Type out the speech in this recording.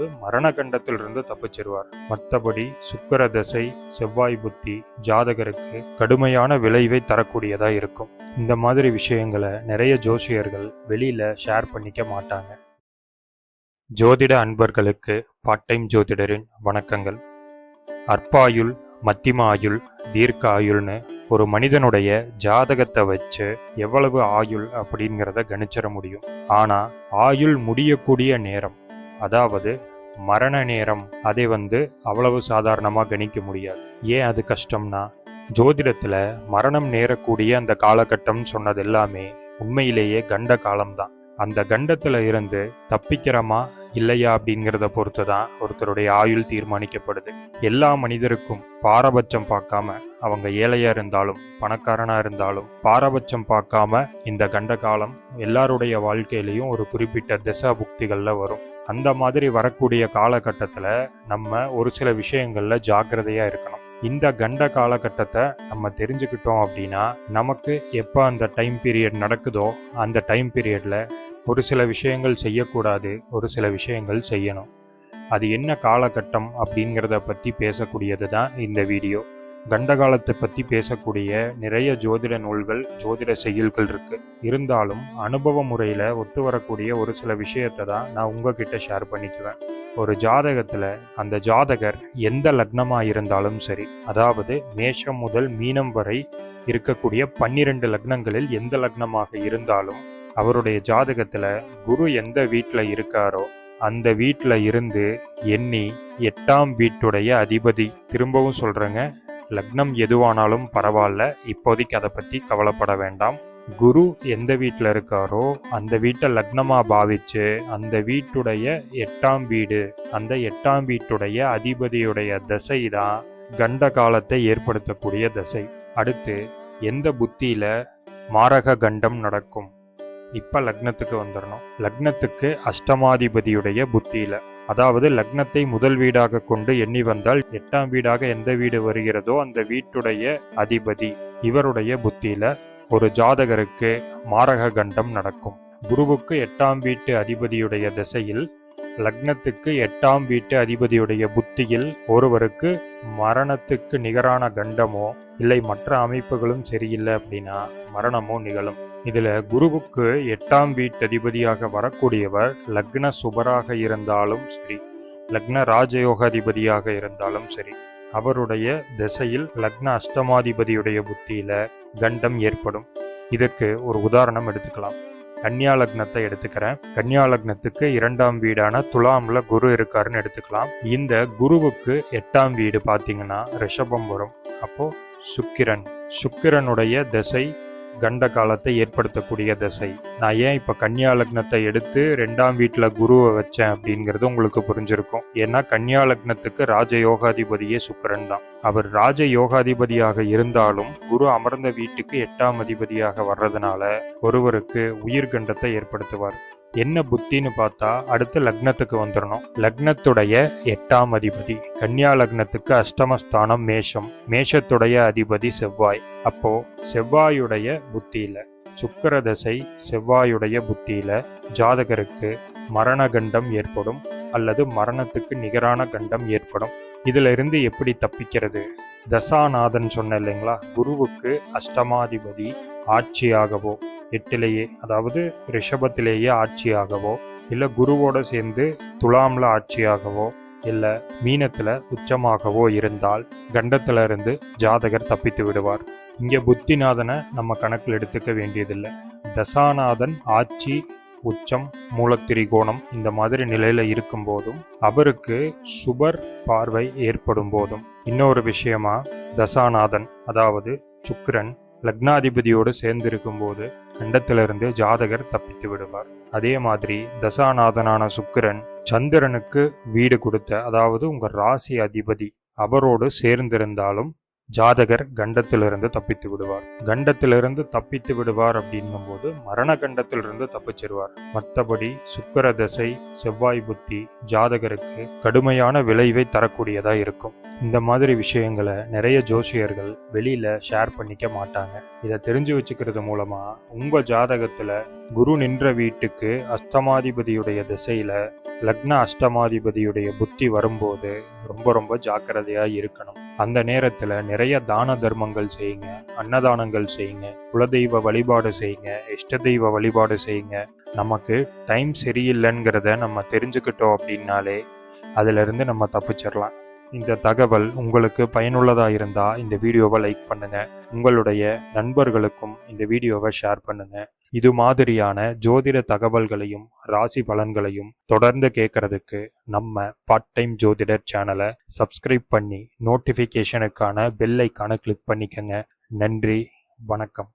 அதாவது மரண கண்டத்திலிருந்து தப்பிச்சிருவார். மற்றபடி சுக்கர தசை செவ்வாய் புத்தி ஜாதகருக்கு கடுமையான விளைவை தரக்கூடியதா இருக்கும். இந்த மாதிரி விஷயங்களை நிறைய ஜோசியர்கள் வெளியில ஷேர் பண்ணிக்க மாட்டாங்க. ஜோதிட அன்பர்களுக்கு பார்ட் டைம் ஜோதிடரின் வணக்கங்கள். அற்பாயுள் மத்திம ஆயுள் தீர்க்க ஆயுள்னு ஒரு மனிதனுடைய ஜாதகத்தை வச்சு எவ்வளவு ஆயுள் அப்படிங்கிறத கணிச்சிட முடியும். ஆனா ஆயுள் முடியக்கூடிய நேரம் அதாவது மரண நேரம் அதை வந்து அவ்வளவு சாதாரணமாக கணிக்க முடியாது. ஏன் அது கஷ்டம்னா ஜோதிடத்தில் மரணம் நேரக்கூடிய அந்த காலகட்டம் சொன்னது எல்லாமே உண்மையிலேயே கண்ட காலம்தான். அந்த கண்டத்தில் இருந்து தப்பிக்கிறோமா இல்லையா அப்படிங்கிறத பொறுத்து தான் ஒருத்தருடைய ஆயுள் தீர்மானிக்கப்படுது. எல்லா மனிதருக்கும் பாரபட்சம் பார்க்காம அவங்க ஏழையாக இருந்தாலும் பணக்காரனாக இருந்தாலும் பாரபட்சம் பார்க்காம இந்த கண்ட காலம் எல்லாருடைய வாழ்க்கையிலையும் ஒரு குறிப்பிட்ட திசா புக்திகளில் வரும். அந்த மாதிரி வரக்கூடிய காலகட்டத்தில் நம்ம ஒரு சில விஷயங்களில் ஜாக்கிரதையாக இருக்கணும். இந்த கண்ட காலகட்டத்தை நம்ம தெரிஞ்சுக்கிட்டோம் அப்படின்னா நமக்கு எப்போ அந்த டைம் பீரியட் நடக்குதோ அந்த டைம் பீரியடில் ஒரு சில விஷயங்கள் செய்யக்கூடாது ஒரு சில விஷயங்கள் செய்யணும். அது என்ன காலகட்டம் அப்படிங்கிறத பற்றி பேசக்கூடியது தான் இந்த வீடியோ. கண்டகாலத்தை பற்றி பேசக்கூடிய நிறைய ஜோதிட நூல்கள் ஜோதிட செயல்கள் இருக்குது இருந்தாலும் அனுபவ முறையில் ஒத்து வரக்கூடிய ஒரு சில விஷயத்தை தான் நான் உங்ககிட்ட ஷேர் பண்ணிக்குவேன். ஒரு ஜாதகத்தில் அந்த ஜாதகர் எந்த லக்னமாக இருந்தாலும் சரி அதாவது மேஷம் முதல் மீனம் வரை இருக்கக்கூடிய பன்னிரண்டு லக்னங்களில் எந்த லக்னமாக இருந்தாலும் அவருடைய ஜாதகத்தில் குரு எந்த வீட்டில் இருக்காரோ அந்த வீட்டில் இருந்து எண்ணி எட்டாம் வீட்டுடைய அதிபதி திரும்பவும் சொல்கிறேங்க லக்னம் எதுவானாலும் பரவாயில்ல. இப்போதைக்கு அதை பற்றி கவலைப்பட வேண்டாம். குரு எந்த வீட்டில் இருக்காரோ அந்த வீட்டை லக்னமாக பாவிச்சு அந்த வீட்டுடைய எட்டாம் வீடு அந்த எட்டாம் வீட்டுடைய அதிபதியுடைய தசை தான் கண்ட காலத்தை ஏற்படுத்தக்கூடிய தசை. அடுத்து எந்த புத்தியில் மாரக கண்டம் நடக்கும்? இப்போ லக்னத்துக்கு வந்துடணும் லக்னத்துக்கு அஷ்டமாதிபதியுடைய புத்தியில். அதாவது லக்னத்தை முதல் வீடாக கொண்டு எண்ணி வந்தால் எட்டாம் வீடாக எந்த வீடு வருகிறதோ அந்த வீட்டுடைய அதிபதி இவருடைய புத்தியில் ஒரு ஜாதகருக்கு மாரக கண்டம் நடக்கும். குருவுக்கு எட்டாம் வீட்டு அதிபதியுடைய திசையில் லக்னத்துக்கு எட்டாம் வீட்டு அதிபதியுடைய புத்தியில் ஒருவருக்கு மரணத்துக்கு நிகரான கண்டமோ இல்லை மற்ற அமைப்புகளும் சரியில்லை அப்படின்னா மரணமோ நிகழும். இதில் குருவுக்கு எட்டாம் வீட்டதிபதியாக வரக்கூடியவர் லக்ன சுபராக இருந்தாலும் சரி லக்ன ராஜயோகாதிபதியாக இருந்தாலும் சரி அவருடைய திசையில் லக்ன அஷ்டமாதிபதியுடைய புத்தியில கண்டம் ஏற்படும். இதற்கு ஒரு உதாரணம் எடுத்துக்கலாம். கன்னியா லக்னத்தை எடுத்துக்கிறேன். கன்னியா லக்னத்துக்கு இரண்டாம் வீடான துலாம்ல குரு இருக்காருன்னு எடுத்துக்கலாம். இந்த குருவுக்கு எட்டாம் வீடு பார்த்தீங்கன்னா ரிஷபம் வரும். அப்போ சுக்கிரன். சுக்கிரனுடைய திசை கண்ட காலத்தை ஏற்படுத்தக்கூடிய திசை. நான் ஏன் இப்போ கன்னியா லக்னத்தை எடுத்து ரெண்டாம் வீட்டில் குருவை வச்சேன் அப்படிங்கிறது உங்களுக்கு புரிஞ்சிருக்கும். ஏன்னா கன்னியா லக்னத்துக்கு ராஜ யோகாதிபதியே சுக்கரன் தான். அவர் ராஜ யோகாதிபதியாக இருந்தாலும் குரு அமர்ந்த வீட்டுக்கு எட்டாம் அதிபதியாக வர்றதுனால ஒருவருக்கு உயிர்கண்டத்தை ஏற்படுத்துவார். என்ன புத்தின்னு பார்த்தா அடுத்து லக்னத்துக்கு வந்துடணும் லக்னத்துடைய எட்டாம் அதிபதி. கன்னியா லக்னத்துக்கு அஷ்டமஸ்தானம் மேஷம். மேஷத்துடைய அதிபதி செவ்வாய். அப்போ செவ்வாயுடைய புத்தியில. சுக்கர தசை செவ்வாயுடைய புத்தியில. ஜாதகருக்கு மரண கண்டம் ஏற்படும் அல்லது மரணத்துக்கு நிகரான கண்டம் ஏற்படும். இதுல இருந்து எப்படி தப்பிக்கிறது? தசாநாதன் சொன்ன இல்லைங்களா? குருவுக்கு அஷ்டமாதிபதி ஆட்சியாகவோ எட்டிலேயே அதாவது ரிஷபத்திலேயே ஆட்சியாகவோ இல்லை குருவோட சேர்ந்து துலாமில் ஆட்சியாகவோ இல்லை மீனத்தில் உச்சமாகவோ இருந்தால் கண்டத்திலிருந்து ஜாதகர் தப்பித்து விடுவார். இங்கே புத்திநாதனை நம்ம கணக்கில் எடுத்துக்க வேண்டியதில்லை. தசாநாதன் ஆட்சி உச்சம் மூலத்திரிகோணம் இந்த மாதிரி நிலையில் இருக்கும் போதும் அவருக்கு சுபர் பார்வை ஏற்படும் போதும் இன்னொரு விஷயமா தசாநாதன் அதாவது சுக்கிரன் லக்னாதிபதியோடு சேர்ந்திருக்கும் போது கண்டத்திலிருந்து ஜாதகர் தப்பித்து விடுவார். அதே மாதிரி தசாநாதனான சுக்கிரன் சந்திரனுக்கு வீடு கொடுத்த அதாவது உங்கள் ராசி அதிபதி அவரோடு சேர்ந்திருந்தாலும் ஜாதகர் கண்டத்திலிருந்து தப்பித்து விடுவார். கண்டத்திலிருந்து தப்பித்து விடுவார் அப்படின்னும் போது மரண கண்டத்திலிருந்து தப்பிச்சிருவார் மற்றபடி சுக்கர தசை செவ்வாய் புத்தி ஜாதகருக்கு கடுமையான விளைவை தரக்கூடியதா இருக்கும். இந்த மாதிரி விஷயங்களை நிறைய ஜோசியர்கள் வெளியில ஷேர் பண்ணிக்க மாட்டாங்க. இதை தெரிஞ்சு வச்சுக்கிறது மூலமா உங்க ஜாதகத்துல குரு நின்ற வீட்டுக்கு அஸ்தமாதிபதியுடைய திசையில லக்ன அஷ்டமாதிபதியுடைய புத்தி வரும்போது ரொம்ப ரொம்ப ஜாக்கிரதையாக இருக்கணும். அந்த நேரத்தில் நிறைய தான தர்மங்கள் செய்யுங்க அன்னதானங்கள் செய்யுங்க குலதெய்வ வழிபாடு செய்யுங்க இஷ்ட தெய்வ வழிபாடு செய்யுங்க. நமக்கு டைம் சரியில்லைங்கிறத நம்ம தெரிஞ்சுக்கிட்டோம் அப்படின்னாலே அதிலிருந்து நம்ம தப்பிச்சிடலாம் இந்த தகவல் உங்களுக்கு பயனுள்ளதாக இருந்தால் இந்த வீடியோவை லைக் பண்ணுங்கள் உங்களுடைய நண்பர்களுக்கும் இந்த வீடியோவை ஷேர் பண்ணுங்கள் இது மாதிரியான ஜோதிட தகவல்களையும் ராசி பலன்களையும் தொடர்ந்து கேட்கறதுக்கு நம்ம பார்ட் டைம் ஜோதிடர் சேனலை சப்ஸ்கிரைப் பண்ணி நோட்டிஃபிகேஷனுக்கான பெல் ஐக்கானை கிளிக் பண்ணிக்கங்க. நன்றி வணக்கம்.